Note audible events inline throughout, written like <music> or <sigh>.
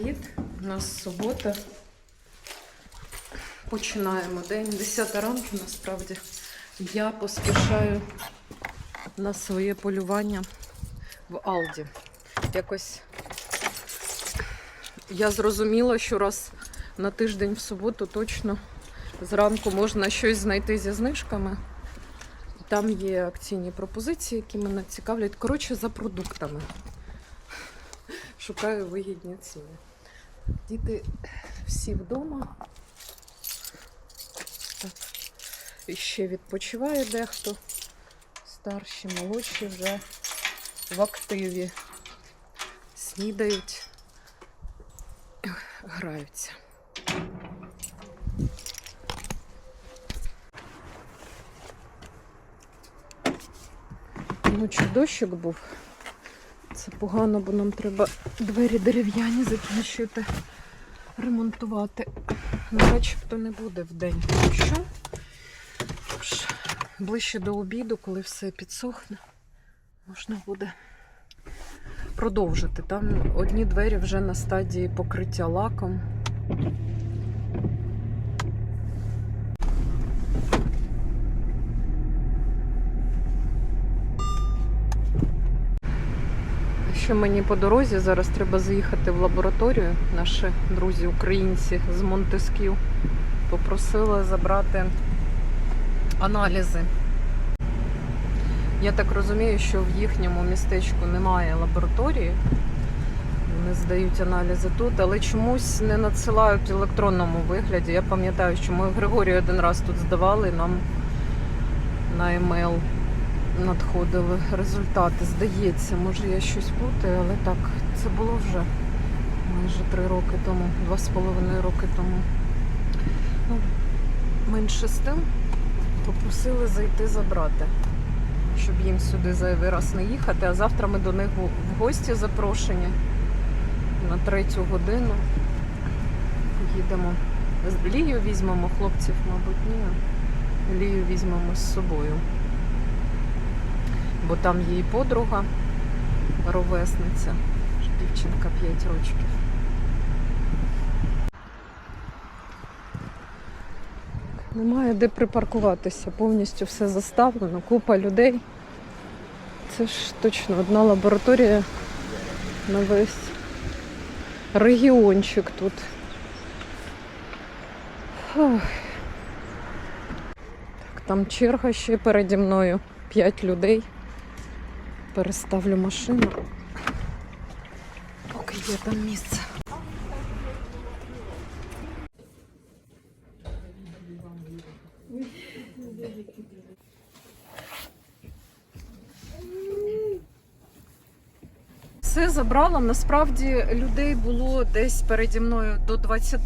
Привіт! У нас субота. Починаємо день. 10 ранку насправді. Я поспішаю на своє полювання в Алді. Якось я зрозуміла, що раз на тиждень в суботу точно зранку можна щось знайти зі знижками. Там є акційні пропозиції, які мене цікавлять. Коротше, за продуктами. Шукаю вигідні ціни. Діти всі вдома. Так. І ще відпочиває дехто. Старші, молодші вже в активі. Снідають, граються. Ночі дощик був. Це погано, бо нам треба двері дерев'яні закінчити, ремонтувати. Начебто не буде в день Що? Ближче до обіду, коли все підсохне, можна буде продовжити. Там одні двері вже на стадії покриття лаком. Що мені по дорозі зараз треба заїхати в лабораторію. Наші друзі українці з Монтесків попросили забрати аналізи. Я так розумію, що в їхньому містечку немає лабораторії. Вони здають аналізи тут, але чомусь не надсилають в електронному вигляді. Я пам'ятаю, що ми в Григорії один раз тут здавали, нам на емейл надходили результати. Здається, може я щось плутаю, але так, це було вже майже три роки тому, два з половиною роки тому. Ну, менше з тим попросили зайти забрати, щоб їм сюди зайвий раз не їхати. А завтра ми до них в гості запрошені на третю годину. Їдемо. Лію візьмемо хлопців, мабуть, ні. Лію візьмемо з собою бо там її подруга, ровесниця, дівчинка 5 років. Немає де припаркуватися, повністю все заставлено, купа людей. Це ж точно одна лабораторія на весь регіончик тут. Так, там черга ще переді мною. П'ять людей переставлю машину. Поки є там місце. Все забрала. Насправді людей було десь переді мною до 20,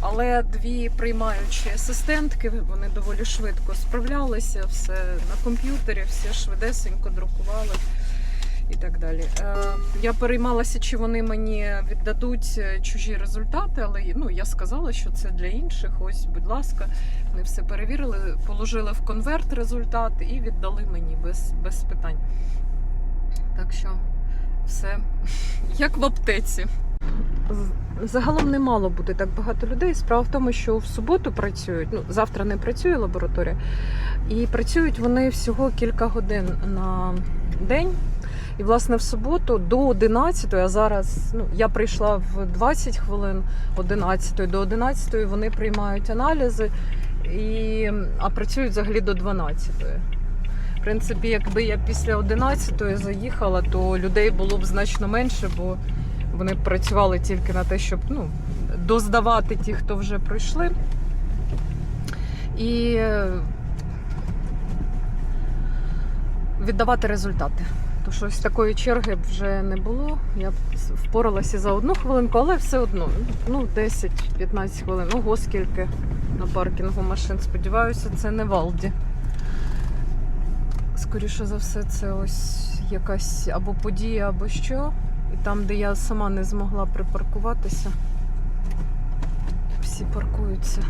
але дві приймаючі асистентки, вони доволі швидко справлялися, все на комп'ютері, все швидесенько друкували і так далі. Е, Я переймалася, чи вони мені віддадуть е, чужі результати, але ну, я сказала, що це для інших. Ось, будь ласка, вони все перевірили, положили в конверт результат і віддали мені без, без питань. Так що все як в аптеці. Загалом не мало бути так багато людей. Справа в тому, що в суботу працюють, ну завтра не працює лабораторія, і працюють вони всього кілька годин на день. І, власне, в суботу до 11, а зараз ну, я прийшла в 20 хвилин 11 до 11 вони приймають аналізи, і, а працюють взагалі до 12. Принципі, якби я після 11 заїхала, то людей було б значно менше, бо вони працювали тільки на те, щоб ну, доздавати ті, хто вже пройшли. І е, віддавати результати. То щось такої черги вже не було. Я впоралася за одну хвилинку, але все одно ну 10-15 хвилин. Ого, скільки на паркінгу машин. Сподіваюся, це не Валді. Скоріше за все, це ось якась або подія, або що. І там, де я сама не змогла припаркуватися, всі паркуються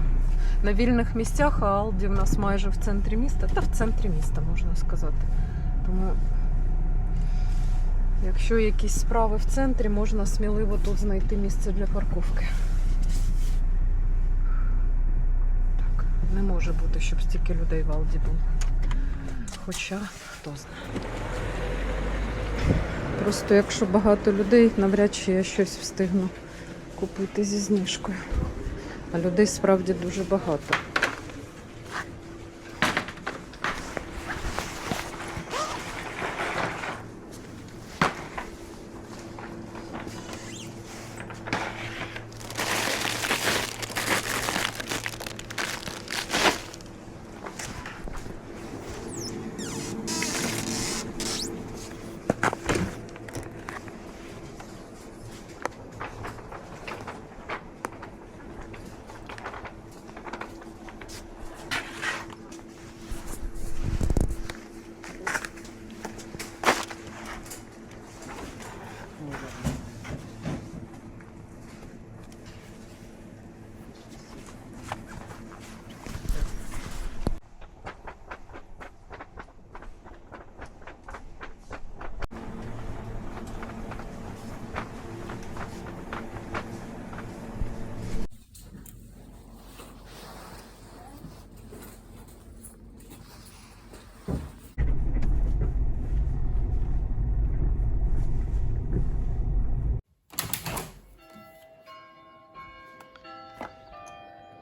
на вільних місцях, а Алді в нас майже в центрі міста, та в центрі міста, можна сказати. Тому Якщо якісь справи в центрі, можна сміливо тут знайти місце для парковки. Так, не може бути, щоб стільки людей в Алді було. Хоча, хто знає. Просто якщо багато людей, навряд чи я щось встигну купити зі знижкою. А людей справді дуже багато.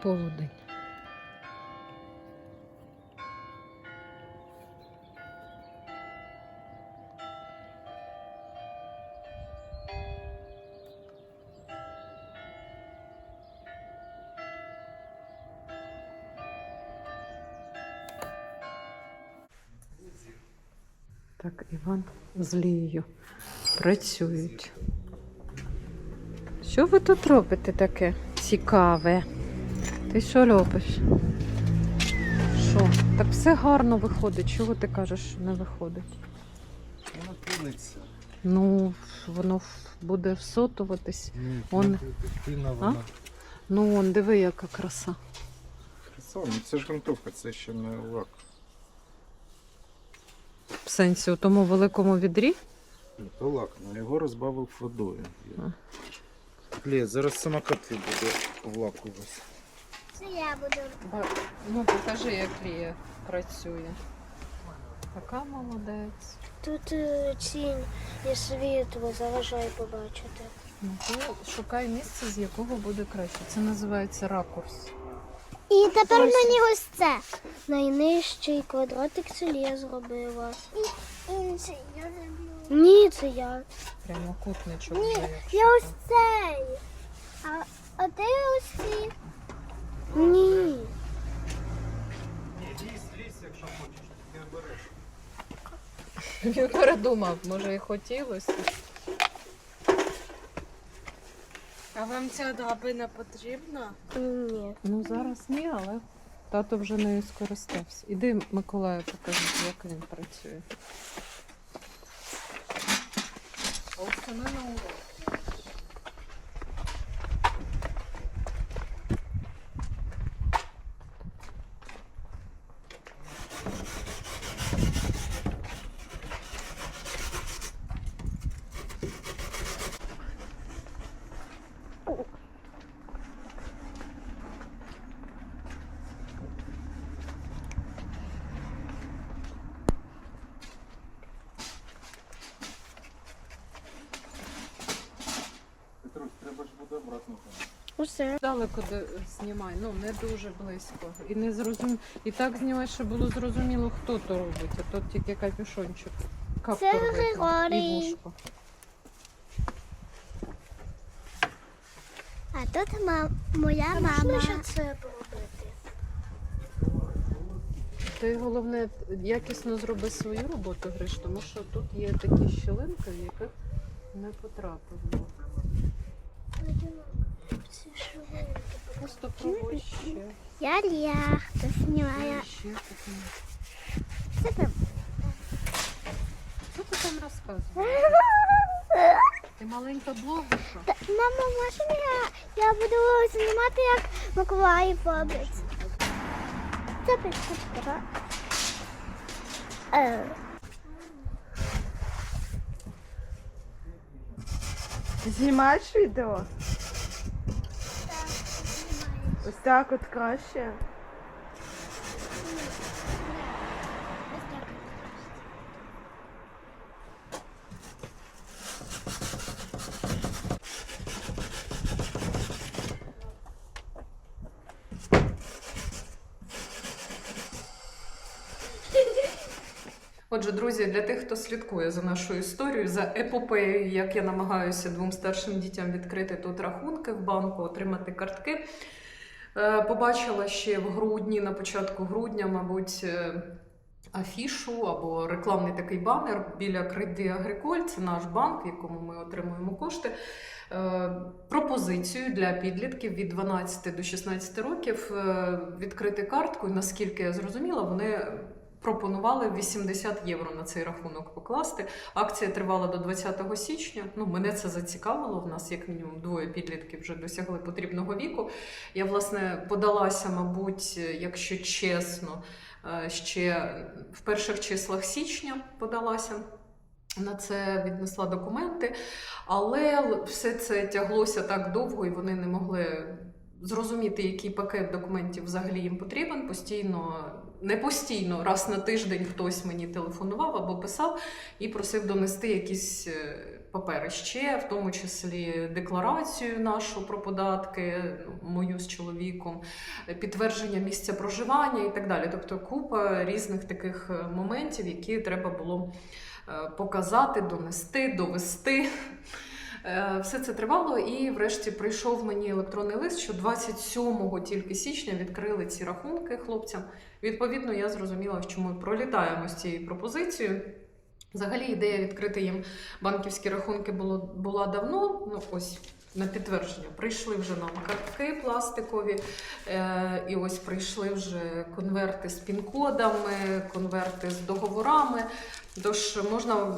Полудень. Так, Іван з Лією працюють. Що ви тут робите таке цікаве? Ти що робиш? Що? Так все гарно виходить. Чого ти кажеш, що не виходить? Вона пилиться. Ну, воно буде всотуватись. Ні, Он- пина вона. Ну, он, диви, яка краса. Красава, ну це ж грунтовка, це ще не лак. В сенсі, у тому великому відрі? Ні, то лак, але його розбавив водою. А. Лє, зараз самокат буде в весь. Це я буду. Ну, покажи, як Лія працює. Така молодець. Тут е, тінь і світло заважає побачити. Ну, то шукай місце, з якого буде краще. Це називається ракурс. І тепер Ось. мені ось це. Найнижчий квадратик це я зробила. І інший я зробила. Ні, це я. Прямокутничок. Ні, вже, якщо я ось так. цей. А, а ти ось ці. Ні. Лізь, лізь, якщо хочеш, ти не береш. Він передумав, може і хотілося. А вам ця драбина потрібна? Ні. Ну зараз ні, але тато вже нею скористався. Іди, Миколаю, покажи, як він працює. Ось це ми на треба ж буде обратно. Усе. Далеко де знімай, ну не дуже близько. І не зрозум... І так знімай, щоб було зрозуміло, хто то робить, а то тільки капюшончик. Каптур Це Григорій. вушко. А тут мам... моя мама. Це поробити? Ти головне якісно зроби свою роботу, Гриш, тому що тут є такі щілинки, в яких не потрапив. Просто пробуй ще. Я ще таке. Це там. Що ти там розказуєш? Ти маленька блогерша? Мама, можна я, я буду знімати, як Миколаїв робить? Це підкатка. Е. Знімаєш відео? Так, от краще. Отже, друзі, для тих, хто слідкує за нашою історією, за епопеєю, як я намагаюся двом старшим дітям відкрити тут рахунки в банку, отримати картки. Е, Побачила ще в грудні, на початку грудня, мабуть, е, афішу або рекламний такий банер біля Креди Агриколь, це наш банк, в якому ми отримуємо кошти. Е, Пропозицію для підлітків від 12 до 16 років відкрити картку. Наскільки я зрозуміла, вони пропонували 80 євро на цей рахунок покласти. Акція тривала до 20 січня. Ну, мене це зацікавило. В нас, як мінімум, двоє підлітків вже досягли потрібного віку. Я, власне, подалася, мабуть, якщо чесно, е, ще в перших числах січня подалася. На це віднесла документи, але все це тяглося так довго, і вони не могли зрозуміти, який пакет документів взагалі їм потрібен. Постійно, не постійно, раз на тиждень хтось мені телефонував або писав і просив донести якісь е, папери ще, в тому числі декларацію нашу про податки, ну, мою з чоловіком, е, підтвердження місця проживання і так далі. Тобто купа різних таких е, моментів, які треба було показати, донести, довести. Е, Все це тривало, і врешті прийшов мені електронний лист, що 27 тільки січня відкрили ці рахунки хлопцям. Відповідно, я зрозуміла, що ми пролітаємо з цією пропозицією. Взагалі, ідея відкрити їм банківські рахунки було, була давно. Ну, ось на підтвердження. Прийшли вже нам картки пластикові, е, і ось прийшли вже конверти з пін-кодами, конверти з договорами. Тож можна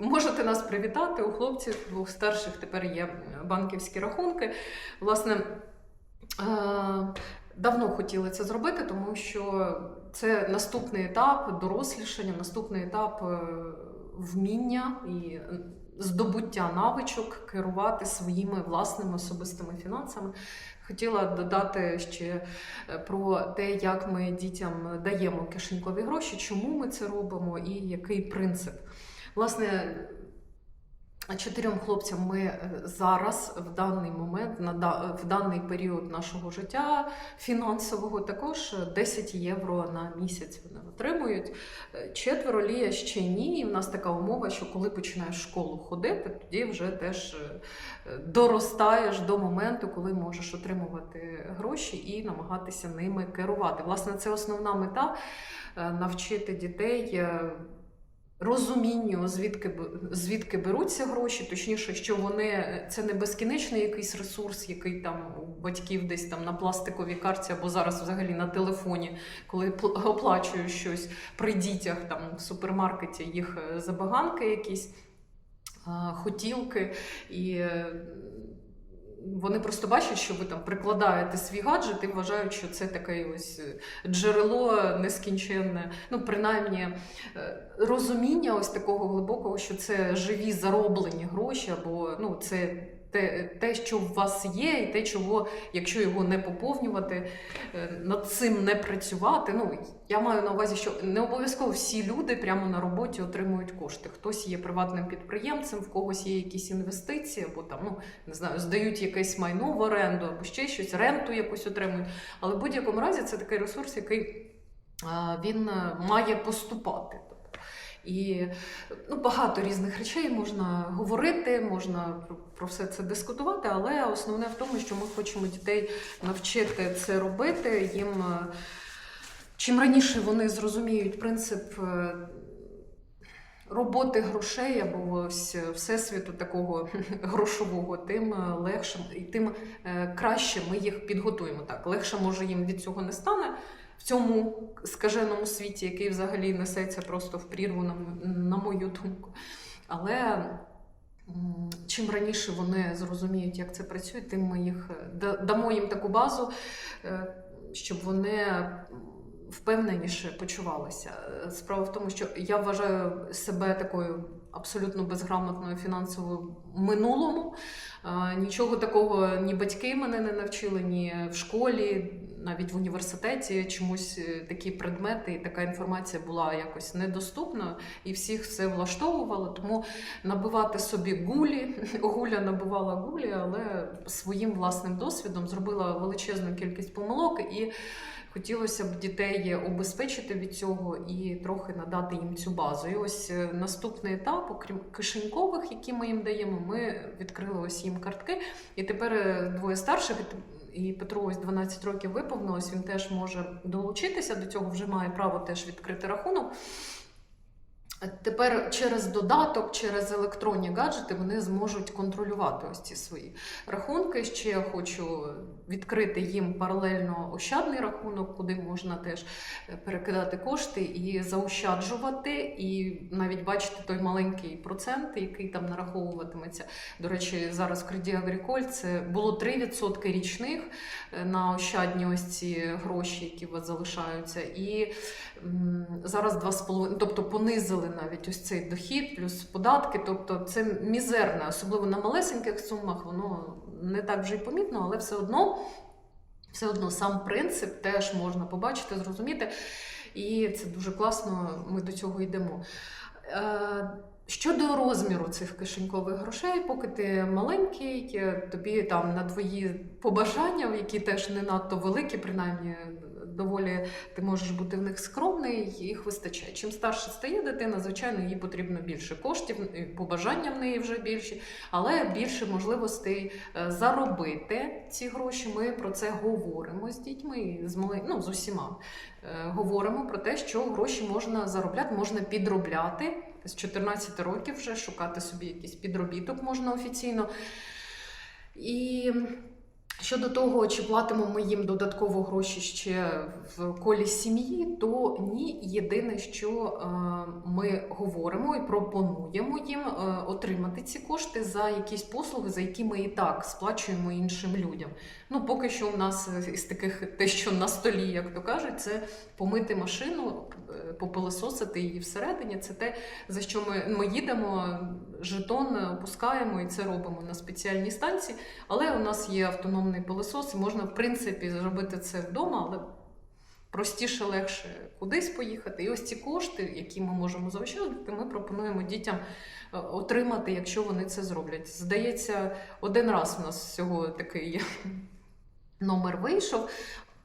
Можете нас привітати. У хлопців двох старших тепер є банківські рахунки. Власне, е, давно хотіли це зробити, тому що це наступний етап дорослішання, наступний етап е, вміння і здобуття навичок керувати своїми власними особистими фінансами. Хотіла додати ще е, про те, як ми дітям даємо кишенькові гроші, чому ми це робимо і який принцип. Власне, чотирьом хлопцям ми е, зараз, в даний момент, в даний період нашого життя фінансового, також 10 євро на місяць вони отримують. Е, Четверо Лія ще ні. І в нас така умова, що коли починаєш школу ходити, тоді вже теж е, доростаєш до моменту, коли можеш отримувати гроші і намагатися ними керувати. Власне, це основна мета навчити дітей. Розумінню, звідки, звідки беруться гроші, точніше, що вони це не безкінечний якийсь ресурс, який там у батьків десь там на пластиковій карті або зараз взагалі на телефоні, коли пл- оплачую щось при дітях там в супермаркеті, їх е, забаганки якісь. Хотілки і е, вони просто бачать, що ви там прикладаєте свій гаджет і вважають, що це таке ось е, джерело нескінченне. Ну, принаймні, е, розуміння ось такого глибокого, що це живі зароблені гроші, або ну, це те, те, що в вас є, і те, чого, якщо його не поповнювати, е, над цим не працювати. Ну, я маю на увазі, що не обов'язково всі люди прямо на роботі отримують кошти. Хтось є приватним підприємцем, в когось є якісь інвестиції, або там, ну не знаю, здають якесь майно в оренду, або ще щось, ренту якусь отримують. Але в будь-якому разі це такий ресурс, який а, він е, має поступати. І ну, багато різних речей можна говорити, можна про, все це дискутувати, але основне в тому, що ми хочемо дітей навчити це робити. Їм е, чим раніше вони зрозуміють принцип. е, Роботи грошей або ось всесвіту такого <laughs> грошового, тим е, легше і тим е, краще ми їх підготуємо. Так легше може їм від цього не стане в цьому скаженому світі, який взагалі несеться просто в прірву, на, мою думку. Але чим раніше вони зрозуміють, як це працює, тим ми їх е, дамо їм таку базу, е, щоб вони впевненіше почувалися. Е, Справа в тому, що я вважаю себе такою абсолютно безграмотною фінансово минулому. Е, Нічого такого ні батьки мене не навчили, ні в школі, навіть в університеті чомусь е, такі предмети і така інформація була якось недоступна, і всіх все влаштовувало. Тому набивати собі гулі, <laughs> гуля набивала гулі, але своїм власним досвідом зробила величезну кількість помилок і. Хотілося б дітей обезпечити від цього і трохи надати їм цю базу. І ось е, наступний етап, окрім кишенькових, які ми їм даємо, ми відкрили ось їм картки. І тепер е, двоє старших, і Петру ось 12 років виповнилось, він теж може долучитися до цього, вже має право теж відкрити рахунок. Тепер через додаток, через електронні гаджети вони зможуть контролювати ось ці свої рахунки. Ще я хочу відкрити їм паралельно ощадний рахунок, куди можна теж перекидати кошти і заощаджувати, і навіть бачити той маленький процент, який там нараховуватиметься. До речі, зараз в Креді Агріколь це було 3% річних е, на ощадні ось ці гроші, які у вас залишаються. І зараз 2,5, тобто понизили навіть ось цей дохід, плюс податки. Тобто це мізерне, особливо на малесеньких сумах, воно не так вже й помітно, але все одно. Все одно сам принцип теж можна побачити, зрозуміти, і це дуже класно. Ми до цього йдемо. Щодо розміру цих кишенькових грошей, поки ти маленький, тобі там на твої побажання, які теж не надто великі, принаймні доволі ти можеш бути в них скромний, їх вистачає. Чим старше стає дитина, звичайно, їй потрібно більше коштів, побажання в неї вже більші, але більше можливостей е, заробити ці гроші. Ми про це говоримо з дітьми, з мали... ну, з усіма. Е, Говоримо про те, що гроші можна заробляти, можна підробляти. З 14 років вже шукати собі якийсь підробіток можна офіційно. І щодо того, чи платимо ми їм додатково гроші ще в колі сім'ї, то ні. Єдине, що е, ми говоримо і пропонуємо їм е, отримати ці кошти за якісь послуги, за які ми і так сплачуємо іншим людям. Ну, поки що у нас із таких те, що на столі, як то кажуть, це помити машину, е, попилососити її всередині. Це те, за що ми, ми їдемо, жетон опускаємо і це робимо на спеціальній станції. Але у нас є автономний пилосос, і можна, в принципі, зробити це вдома, але простіше, легше кудись поїхати. І ось ці кошти, які ми можемо заощаджувати, ми пропонуємо дітям е, отримати, якщо вони це зроблять. Здається, один раз у нас всього такий номер вийшов.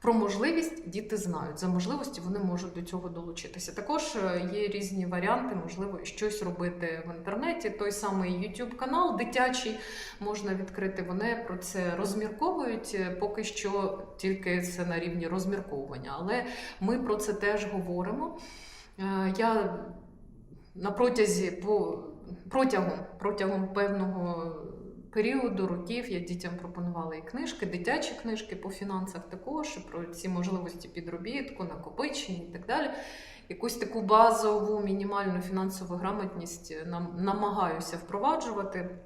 Про можливість діти знають. За можливості вони можуть до цього долучитися. Також е, є різні варіанти, можливо, щось робити в інтернеті. Той самий YouTube канал дитячий можна відкрити. Вони про це розмірковують. Е, Поки що тільки це на рівні розмірковування. Але ми про це теж говоримо. Е, Я на протязі по протягом, протягом певного періоду років я дітям пропонувала і книжки, дитячі книжки по фінансах також, і про ці можливості підробітку, накопичення і так далі. Якусь таку базову мінімальну фінансову грамотність нам намагаюся впроваджувати.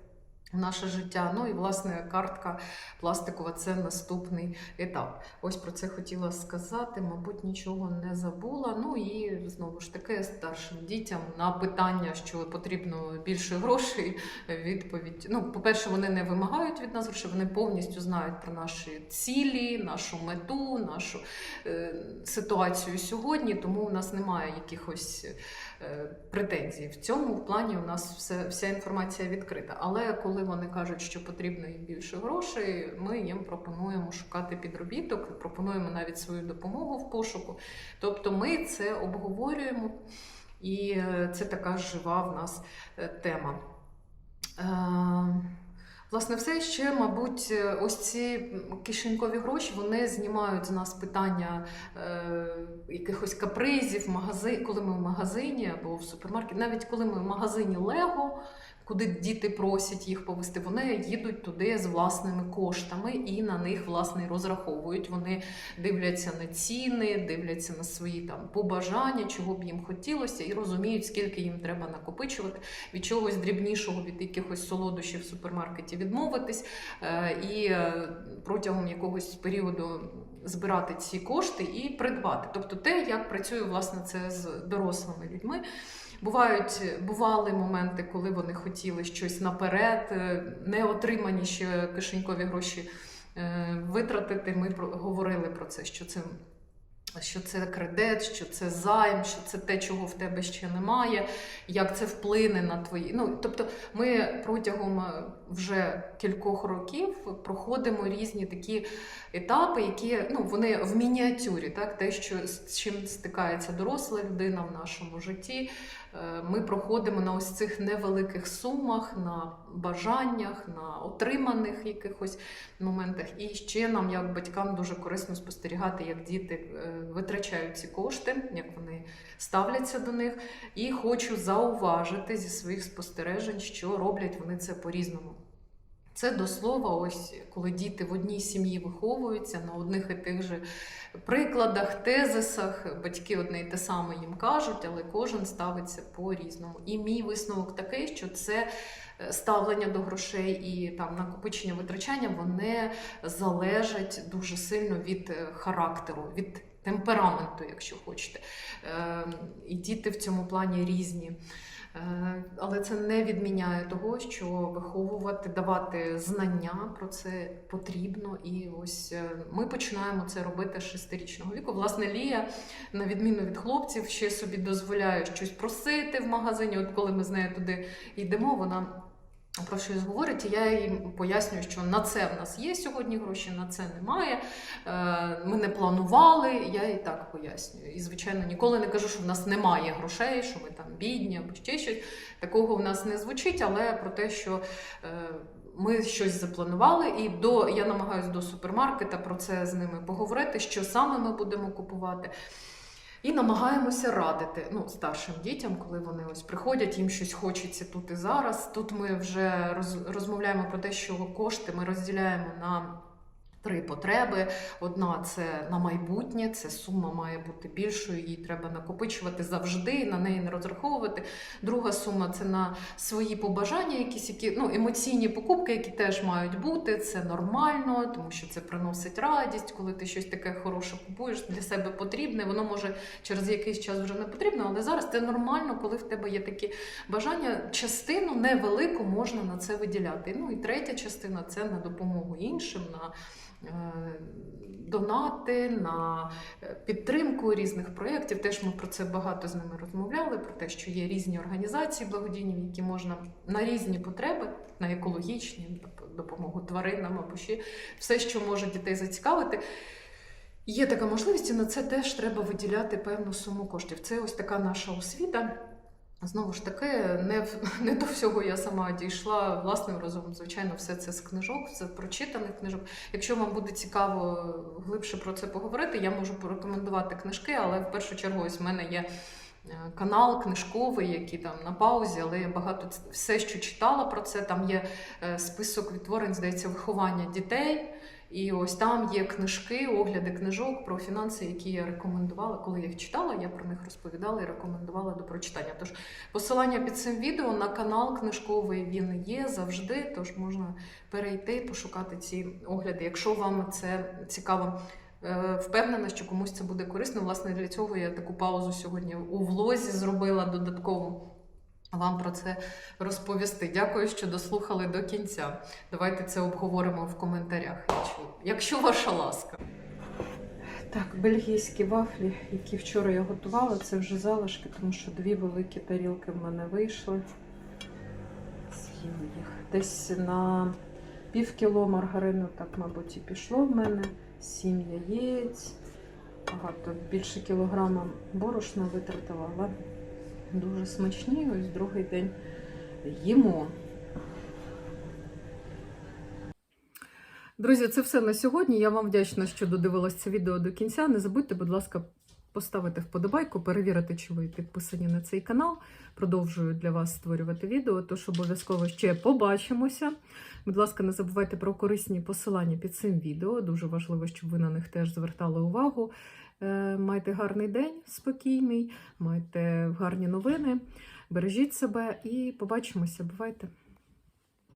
Наше життя. Ну і власне картка пластикова це наступний етап. Ось про це хотіла сказати. Мабуть, нічого не забула. Ну і знову ж таки старшим дітям на питання, що потрібно більше грошей. Відповідь: ну, по-перше, вони не вимагають від нас грошей, вони повністю знають про наші цілі, нашу мету, нашу е, ситуацію сьогодні. Тому у нас немає якихось претензій. В цьому плані у нас все, вся інформація відкрита. Але коли вони кажуть, що потрібно їм більше грошей, ми їм пропонуємо шукати підробіток, пропонуємо навіть свою допомогу в пошуку. Тобто ми це обговорюємо, і е, це така жива в нас е, тема. Власне, все ще, мабуть, е, ось ці кишенькові гроші вони знімають з нас питання е, якихось капризів, магази... коли ми в магазині або в супермаркеті, навіть коли ми в магазині Лего, куди діти просять їх повести, вони їдуть туди з власними коштами і на них власне розраховують. Вони дивляться на ціни, дивляться на свої там побажання, чого б їм хотілося, і розуміють, скільки їм треба накопичувати від чогось дрібнішого, від якихось солодощів в супермаркеті відмовитись, е, і е, протягом якогось періоду збирати ці кошти і придбати. Тобто те, як працює власне це з дорослими людьми. Бувають бували моменти, коли вони хотіли щось наперед, е, не отримані ще кишенькові гроші е, витратити. Ми говорили про це, що це. Що це кредит, що це займ, що це те, чого в тебе ще немає, як це вплине на твої. Ну тобто, ми протягом е, вже кількох років проходимо різні такі етапи, які ну вони в мініатюрі, так те, що з чим стикається доросла людина в нашому житті. Е, Ми проходимо на ось цих невеликих сумах, на бажаннях, на отриманих якихось моментах. І ще нам, як батькам, дуже корисно спостерігати, як діти е, витрачають ці кошти, як вони ставляться до них. І хочу зауважити зі своїх спостережень, що роблять вони це по-різному. Це до слова, ось коли діти в одній сім'ї виховуються на одних і тих же прикладах, тезисах, батьки одне й те саме їм кажуть, але кожен ставиться по-різному. І мій висновок такий, що це ставлення до грошей і там накопичення витрачання, вони залежать дуже сильно від е, характеру, від темпераменту, якщо хочете. Е, І діти в цьому плані різні. Е, Але це не відміняє того, що виховувати, давати знання про це потрібно. І ось ми починаємо це робити з шестирічного віку. Власне, Лія, на відміну від хлопців, ще собі дозволяє щось просити в магазині. От коли ми з нею туди йдемо, вона. Про щось говорить, і я їй пояснюю, що на це в нас є сьогодні гроші, на це немає. Е, Ми не планували, я їй так пояснюю. І, звичайно, ніколи не кажу, що в нас немає грошей, що ми там бідні або ще щось. Такого в нас не звучить, але про те, що е, ми щось запланували, і до я намагаюся до супермаркета про це з ними поговорити, що саме ми будемо купувати. І намагаємося радити ну, старшим дітям, коли вони ось приходять, їм щось хочеться тут і зараз. Тут ми вже роз, розмовляємо про те, що кошти ми розділяємо на три потреби. Одна це на майбутнє, це сума має бути більшою, її треба накопичувати завжди, і на неї не розраховувати. Друга сума це на свої побажання, якісь які ну, емоційні покупки, які теж мають бути. Це нормально, тому що це приносить радість, коли ти щось таке хороше купуєш для себе потрібне. Воно може через якийсь час вже не потрібно, але зараз це нормально, коли в тебе є такі бажання. Частину невелику можна на це виділяти. Ну і третя частина це на допомогу іншим. на Донати на е, підтримку різних проєктів. Теж ми про це багато з ними розмовляли, про те, що є різні організації благодійні, які можна на різні потреби, на екологічні, доп- допомогу тваринам або ще все, що може дітей зацікавити. Є така можливість, і на це теж треба виділяти певну суму коштів. Це ось така наша освіта. Знову ж таки, не, <laughs> не до всього я сама дійшла власним розумом. Звичайно, все це з книжок, все прочитаних книжок. Якщо вам буде цікаво глибше про це поговорити, я можу порекомендувати книжки, але в першу чергу ось в мене є е, канал книжковий, який там на паузі, але я багато все, що читала про це. Там є е, список відтворень, здається, виховання дітей. І ось там є книжки, огляди книжок про фінанси, які я рекомендувала. Коли я їх читала, я про них розповідала і рекомендувала до прочитання. Тож посилання під цим відео на канал книжковий він є завжди. Тож можна перейти, пошукати ці огляди. Якщо вам це цікаво. Е, Впевнена, що комусь це буде корисно. Власне, для цього я таку паузу сьогодні у влозі зробила додатково вам про це розповісти. Дякую, що дослухали до кінця. Давайте це обговоримо в коментарях, якщо, ваша ласка. Так, бельгійські вафлі, які вчора я готувала, це вже залишки, тому що дві великі тарілки в мене вийшли. З'їм їх. Десь на пів кіло маргарину, так, мабуть, і пішло в мене. Сім яєць, багато більше кілограма борошна витратила, але дуже смачні. Ось другий день їмо. Друзі, це все на сьогодні. Я вам вдячна, що додивилась це відео до кінця. Не забудьте, будь ласка, поставити вподобайку, перевірити, чи ви підписані на цей канал. Продовжую для вас створювати відео, тож обов'язково ще побачимося. Будь ласка, не забувайте про корисні посилання під цим відео. Дуже важливо, щоб ви на них теж звертали увагу. Е, Майте гарний день, спокійний, майте гарні новини. Бережіть себе і побачимося. Бувайте!